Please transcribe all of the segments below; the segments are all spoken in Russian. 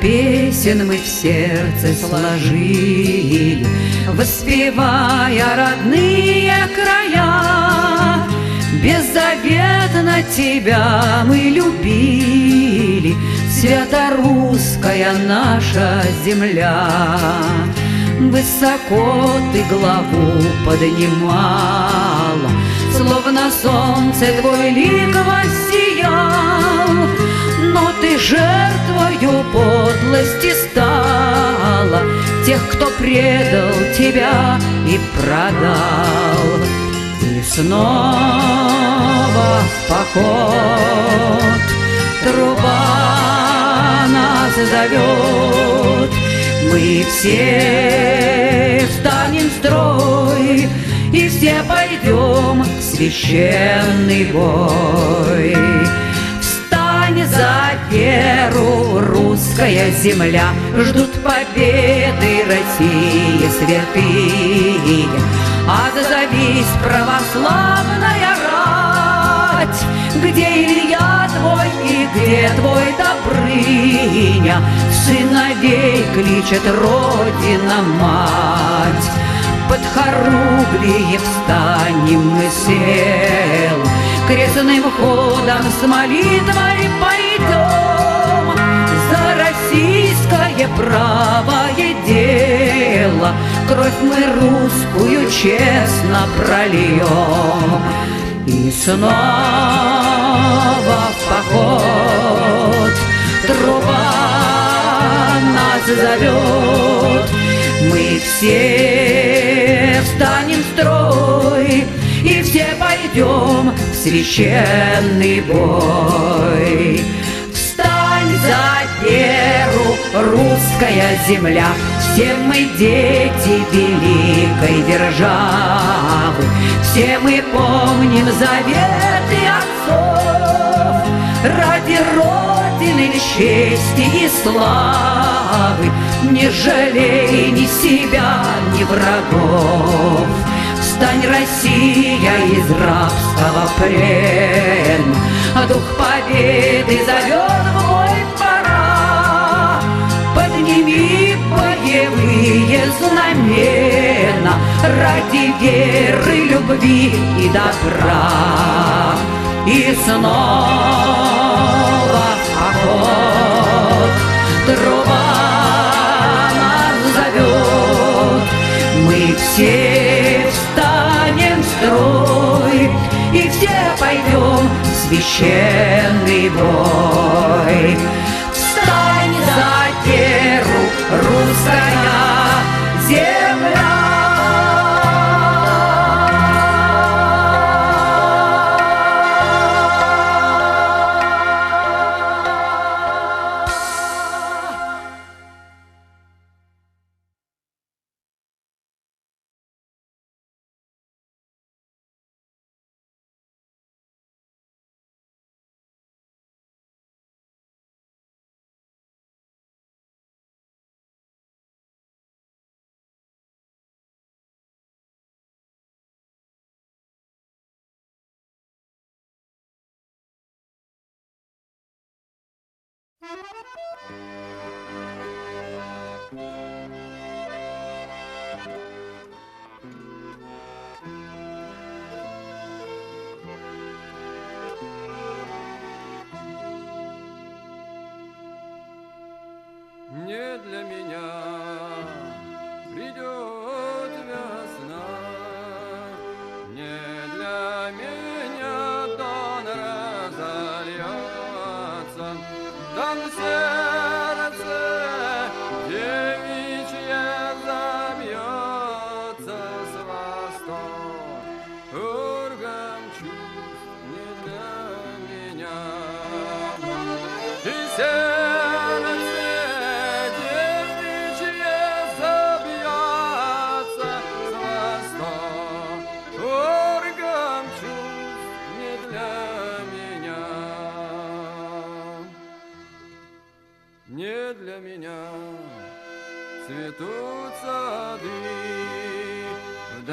песен мы в сердце сложили, Воспевая родные края. Беззаветно тебя мы любили, Святорусская наша земля. Высоко ты главу поднимала, Словно солнце твой лик воссиял, Но ты жертвою подлости стала Тех, кто предал тебя и продал. И снова в поход труба нас зовет, Мы все встанем в строй, И все пойдем в священный бой. Встань за веру, русская земля, Ждут победы России святые, Отзовись, православная рать, Где Илья твой и где твой Добрыня, Сыновей кличет Родина-мать. Под хоругвие встанем мы сел, Крестным ходом с молитвой пойдем За российское правое дело Кровь мы русскую честно прольем И снова в поход Труба нас зовет Мы все встанем строй И все в священный бой. Встань за веру, русская земля все мы дети великой державы, Все мы помним заветы отцов Ради Родины чести и славы. Не жалей ни себя, ни врагов Встань, Россия, из рабского плена, А дух победы зовет в бой пора. Подними боевые знамена Ради веры, любви и добра. И снова поход труба священный бой. Встань за веру, русская земля. Не не для меня. Цветут сады в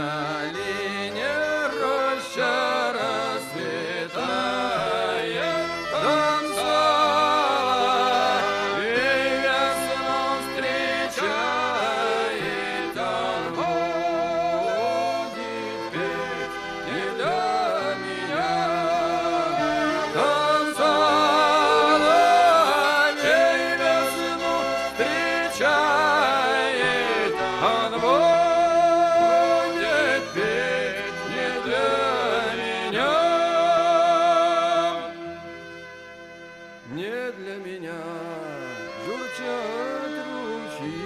журчат ручьи.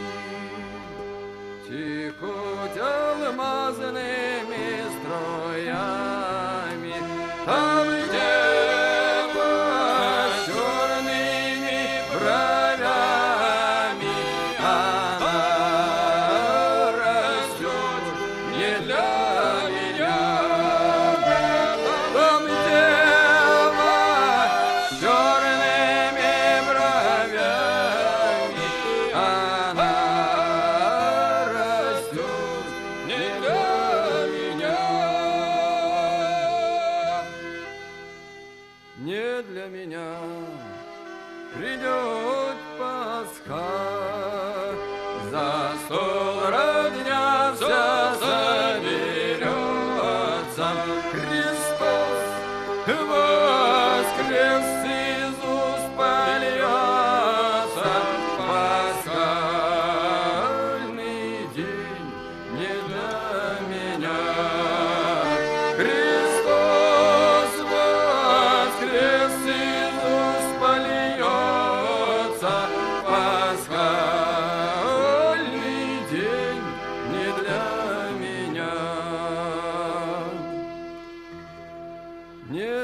Тихо алмазными строями. А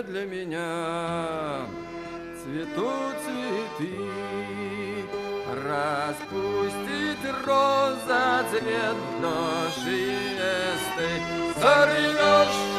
для меня. Цветут цветы, распустит роза цвет душистой, сорвешь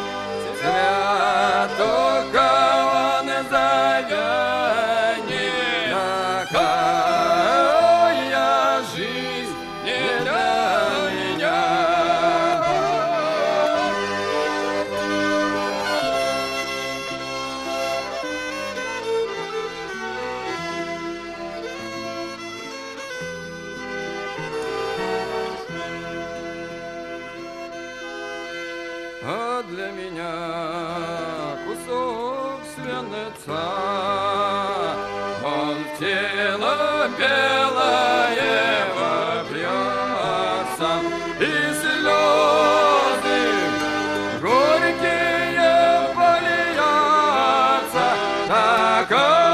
бубенца, он в тело белое вопьется, и слезы горькие польются, такой